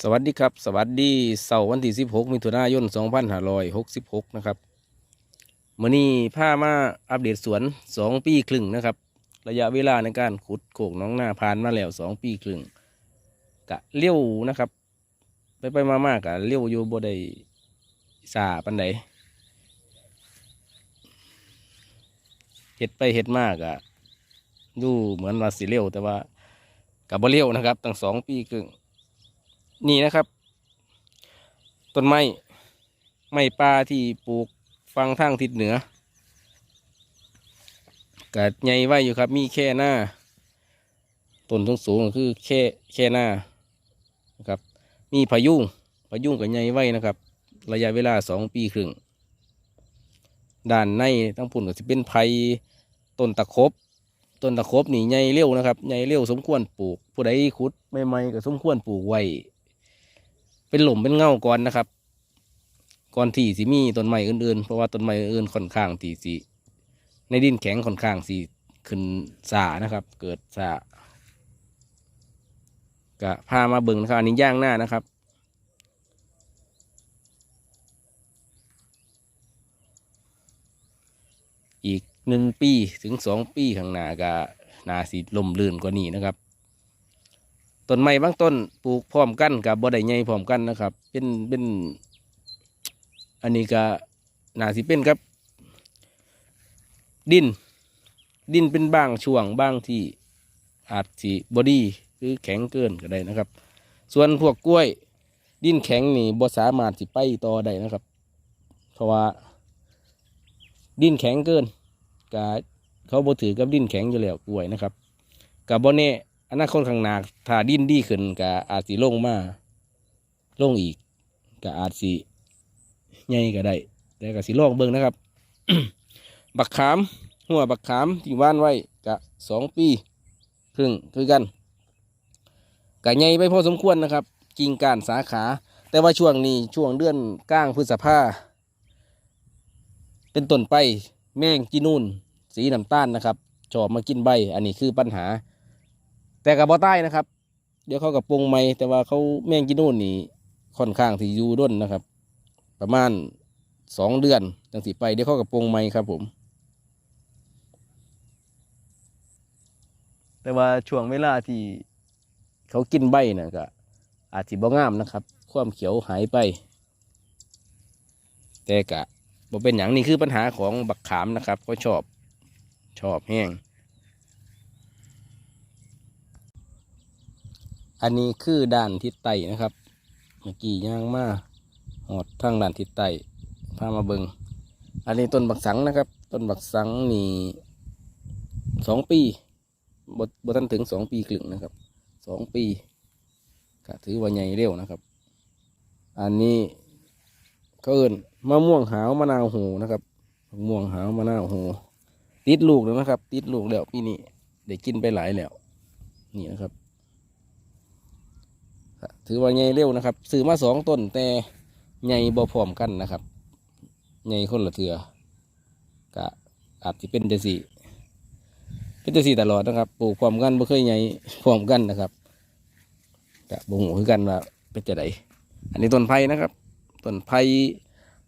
สวัสดีครับ สวัสดีเสาร์วันที่ 16มิถุนายน2566 นะครับมื่อนี้พามาอัปเดตสวน 2 ปีครึ่งนะครับ ระยะเวลาในการขุดโขกน้องหน้าผ่านมาแล้ว 2 ปีครึ่งกะเลี้ยวนะครับ ไปไปมามากะเลี้ยวอยู่บ่ได้สาปันใดเห็ดไปเห็ดมากอะดูเหมือนว่าสิเลี้ยวแต่ว่ากับบ่เลี้ยวนะครับ ตั้งสองปีครึ่ง นี่นะครับ ต้นไม้ไม้ป่าที่ปลูกฟังทางทิศเหนือกัดใหญ่ไว้อยู่ครับ มีแค่หน้าต้นสูงสูงคือแค่แค่หน้านะครับ มีพายุพายุงกับใหญ่ไว้นะครับ ระยะเวลาสองปีครึ่งด้านในทั้งพุ่นก็จะเป็นไผ่ต้นตะครบต้นตะครบนี่ใหญ่เร็วนะครับใหญ่เร็วสมควรปลูก ผู้ใดขุดใหม่ๆก็สมควรปลูกไว้ เป็นหลุมเป็นเงาก่อนนะครับ ก่อนที่สิมีต้นไม้อื่นๆ เพราะว่าต้นไม้อื่นค่อนข้างที่สิในดินแข็งค่อนข้างสิขึ้นสานะครับ เกิดสากะพามาเบิ่งนะครับอันนี้ย่างหน้านะครับอีกหนึ่งปีถึงสองปีข้างหน้าก็นาสีลมลื่นกว่านี้นะครับ ต้นไม้บางต้นปลูกพร้อมกันกับบ่ได้ใหญ่พร้อมกันนะครับ เป็นเป็นอันนี้ก็น่าสิเป็นครับ ดิน ดินเป็นบางช่วงบางที่อาจสิบอดี้หรือแข็งเกินก็ได้นะครับ ส่วนพวกกล้วย ดินแข็งนี่บ่สามารถสิไปต่อได้นะครับ เพราะว่า ดินแข็งเกินกะเขาบ่ถือกับดินแข็งอยู่แล้วกล้วยนะครับกับบ่แน่ อนาคตข้างหน้าถ้าดิ้นดีขึ้นก็อาจสิลงมาลงอีกก็อาจสิใหญ่ก็ได้แต่ก็สิลองเบิ่งนะครับ บักขามหัวบักขามที่ว่านไว้ก็สองปีครึ่งคือกันก็ใหญ่ไปพอสมควรนะครับ กิ่งก้านสาขา แต่ว่าช่วงนี้ช่วงเดือนก้างพฤษภาเป็นต้นไปแมงจีนูนสีน้ำตาลนะครับชอบมากินใบ อันนี้คือปัญหา แต่กับบ่ใต้นะครับ เดี๋ยวเขากับปรุงใหม่แต่ว่าเขาแมงกินนู่นนี่ค่อนข้างที่อยู่ด้นนะครับ ประมาณสองเดือนจังสิไปเดี๋ยวเขากับปรุงใหม่ครับผม แต่ว่าช่วงเวลาที่เขากินใบนะก็อาจสิบ่งามนะครับ ความเขียวหายไป แต่กะบ่เป็นอย่างนี้คือปัญหาของบักขามนะครับเขาชอบชอบแห้ง อันนี้คือด้านทิศใต้นะครับ เมื่อกี้ย่างมาหอดทางด้านทิศใต้พามาเบิงอันนี้ต้นบักสังนะครับ ต้นบักสังนี่สองปีบทบทันถึงสองปีครึ่งนะครับสองปีก็ถือว่าใหญ่เร็วนะครับ อันนี้เขาเอินมะม่วงหาวมะนาวโหนะครับมะม่วงหาวมะนาวโหติดลูกแล้วนะครับ ติดลูกแล้วปีนี้ได้กินไปหลายแล้ว นี่นะครับ ถือว่าใหญ่เร็วนะครับซื้อมาสองต้นแต่ใหญ่บ่พร้อมกันนะครับใหญ่คนละเถือก็อาจจะเป็นจังสี่เป็นจังสี่ตลอดนะครับปลูกพร้อมกันบ่เคยใหญ่พร้อมกันนะครับก็บ่หูคือกันว่าเป็นจะไดอันนี้ต้นไผ่นะครับต้นไผ่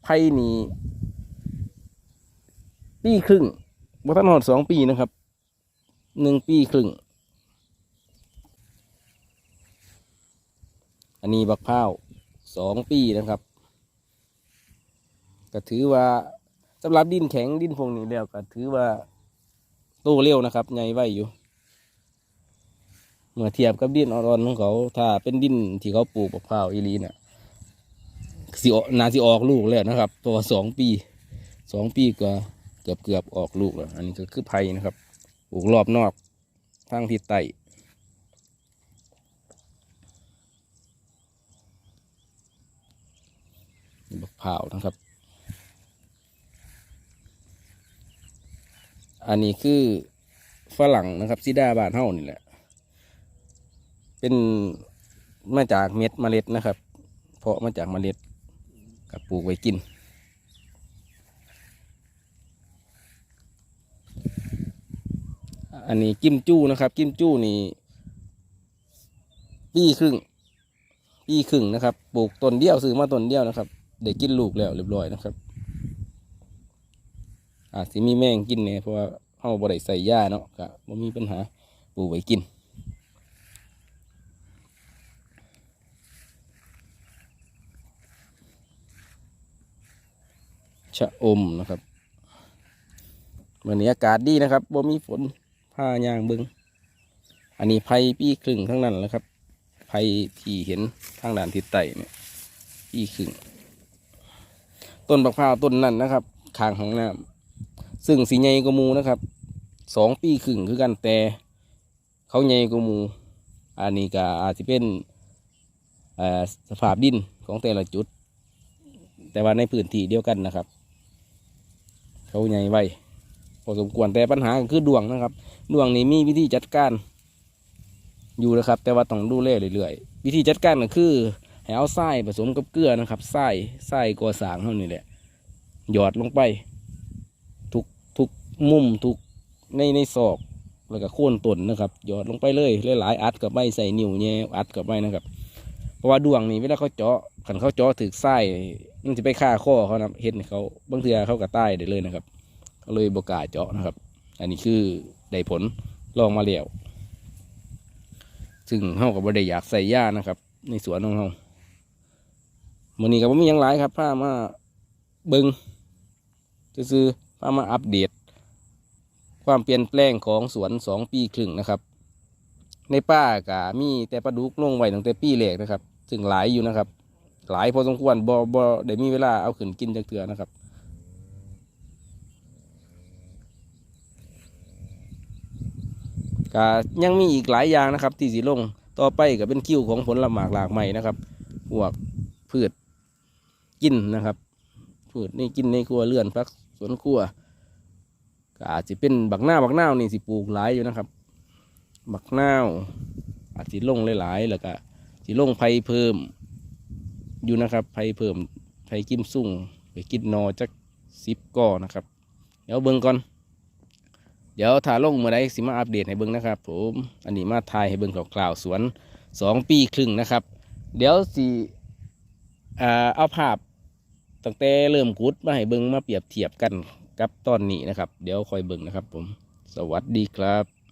ไผ่นี่ปีครึ่งบ่ทันหอดสองปีนะครับหนึ่งปีครึ่ง อันนี้บักพร้าวสองปีนะครับ ก็ถือว่าสำหรับดินแข็งดินพวกนี้แล้วก็ถือว่าโตเร็วนะครับใหญ่ไว้อยู่ เมื่อเทียบกับดินอ่อนๆของเขา ถ้าเป็นดินที่เขาปลูกบักพร้าวอีลีเนี่ยสินาสิออกลูกแล้วนะครับ ตัวสองปีสองปีก็เกือบเกือบออกลูกแล้ว อันนี้ก็คือไผ่นะครับปลูกรอบนอกทางทิศใต้ บักพร้าวนะครับ อันนี้คือฝรั่งนะครับซิดาบานเฮ้านี่แหละ เป็นมาจากเม็ดมเมล็ดนะครับ เพาะมาจากเมล็ดกับปลูกไว้กิน อันนี้กิมจู้นะครับ กิมจู้นี่ปีครึ่งปีครึ่งนะครับ ปลูกต้นเดียวซื้อมาต้นเดียวนะครับ ได้กินลูกแล้วเรียบร้อยนะครับ อาจสิมีแมงกินเนี่ยเพราะว่าเฮาบ่ได้ใส่ยาเนาะก็บ่มีปัญหาปลูกไว้กินชะอมนะครับวันนี้อากาศดีนะครับบ่มีฝนผ้ายางเบิงอันนี้ไผ่ปีครึ่งทั้งนั้นแหละครับไผ่ที่เห็นทางด่านทิศใต้เนี่ยปีครึ่ง ต้นบักพร้าวต้นนั้นนะครับคางของน้ำซึ่งสีใหญ่กมูนะครับสองปีครึ่งคือกันแต่เขาใหญ่กมูอันนี้ก็อาจจะเป็นอ่อสภาพดินของแต่ละจุด แต่ว่าในพื้นที่เดียวกันนะครับ เขาใหญ่ไวพอสมควรแต่ปัญหาก็คือดวงนะครับ ดวงนี้มีวิธีจัดการอยู่นะครับ แต่ว่าต้องดูแลเรื่อยๆวิธีจัดการก็คือ ให้เอาทรายผสมกับเกลือนะครับทรายทรายก่อสางเท่านี้แหละหยอดลงไป ทุกทุกมุมทุกในในศอกแล้วก็โค่นต้นนะครับหยอดลงไปเลยหลายๆอัดกับใบใส่นิ้วแย่อัดกับใบนะครับ เพราะว่าดวงนี่เวลาเขาเจาะขันเขาเจาะถึกไส้มันจะไปฆ่าข้อเขานะเห็ดเขาบางเทีเขาก็ตายได้เลยนะครับก็เลยบกาเจาะนะครับ อันนี้คือได้ผลลองมาแล้วซึ่งเขาก็บ่ได้อยากใส่ยานะครับ ในสวนของเขา มื่อนี้ก็บ่มียังหลายครับพามาเบิงซื้อๆพามาอัปเดต ความเปลี่ยนแปลงของสวนสองปีครึ่งนะครับ ในป่ากะมีแต่ปลาดุกลงไว้ตั้งแต่ปีแรกนะครับ ซึ่งหลายอยู่นะครับ หลายพอสมควรบ่บ่ได้มีเวลาเอาขึ้นกินจักเถื่อนะครับก็ยังมีอีกหลายอย่างนะครับ ที่สีลงต่อไปก็เป็นคิวของผลละหมากหลากใหม่นะครับพวกพืช กินนะครับพืชนี่กินในครัวเรือนพักสวนครัวก็อาจจะเป็นบักหน้าบักหน้านี่สิปลูกหลายอยู่นะครับ บักหน้าอาจจะลงหลายๆแล้วก็สิลงไผ่เพิ่ม อยู่นะครับไผ่เพิ่มไผ่กิมซุ่งไปกินนอจักสิบก่อนะครับ เดี๋ยวเบิ่งก่อนเดี๋ยวถ้าลงเมื่อใดสิมาอัปเดตให้เบิ่งนะครับ ผมอันนี้มาถ่ายให้เบิ่งคร่าวสวนสองปีครึ่งนะครับ เดี๋ยวสิเอาภาพ ตั้งแต่เริ่มกุดมาให้เบิ้งมาเปรียบเทียบกันกับตอนนี้นะครับ เดี๋ยวคอยเบิ้งนะครับผม สวัสดีครับ